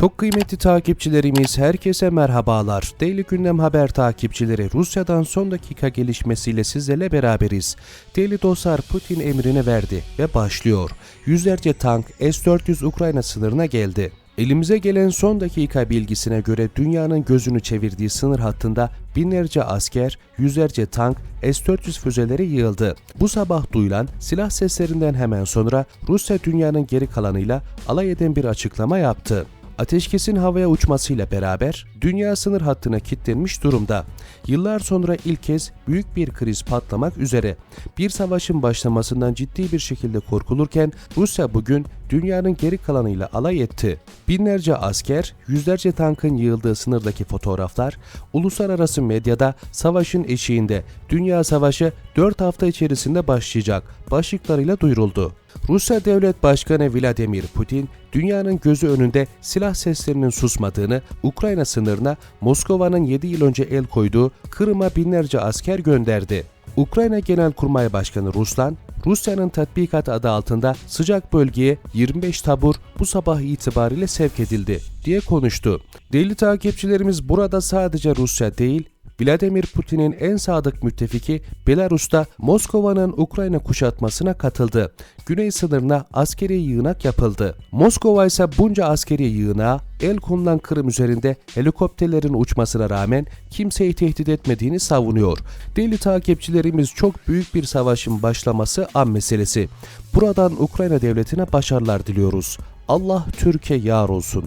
Çok kıymetli takipçilerimiz herkese merhabalar. Daily Gündem Haber takipçileri Rusya'dan son dakika gelişmesiyle sizlerle beraberiz. Daily dostlar Putin emrini verdi ve başlıyor. Yüzlerce tank S-400 Ukrayna sınırına geldi. Elimize gelen son dakika bilgisine göre dünyanın gözünü çevirdiği sınır hattında binlerce asker, yüzlerce tank, S-400 füzeleri yığıldı. Bu sabah duyulan silah seslerinden hemen sonra Rusya dünyanın geri kalanıyla alay eden bir açıklama yaptı. Ateşkesin havaya uçmasıyla beraber dünya sınır hattına kilitlenmiş durumda. Yıllar sonra ilk kez büyük bir kriz patlamak üzere. Bir savaşın başlamasından ciddi bir şekilde korkulurken Rusya bugün dünyanın geri kalanıyla alay etti. Binlerce asker, yüzlerce tankın yığıldığı sınırdaki fotoğraflar uluslararası medyada savaşın eşiğinde dünya savaşı 4 hafta içerisinde başlayacak başlıklarıyla duyuruldu. Rusya Devlet Başkanı Vladimir Putin, dünyanın gözü önünde silah seslerinin susmadığını, Ukrayna sınırına Moskova'nın 7 yıl önce el koyduğu Kırım'a binlerce asker gönderdi. Ukrayna Genelkurmay Başkanı Ruslan, Rusya'nın tatbikat adı altında sıcak bölgeye 25 tabur bu sabah itibariyle sevk edildi diye konuştu. Deli takipçilerimiz burada sadece Rusya değil, Vladimir Putin'in en sadık müttefiki Belarus'ta Moskova'nın Ukrayna kuşatmasına katıldı. Güney sınırına askeri yığınak yapıldı. Moskova ise bunca askeri yığınağa el konulan Kırım üzerinde helikopterlerin uçmasına rağmen kimseyi tehdit etmediğini savunuyor. Deli takipçilerimiz çok büyük bir savaşın başlaması an meselesi. Buradan Ukrayna devletine başarılar diliyoruz. Allah Türkiye yar olsun.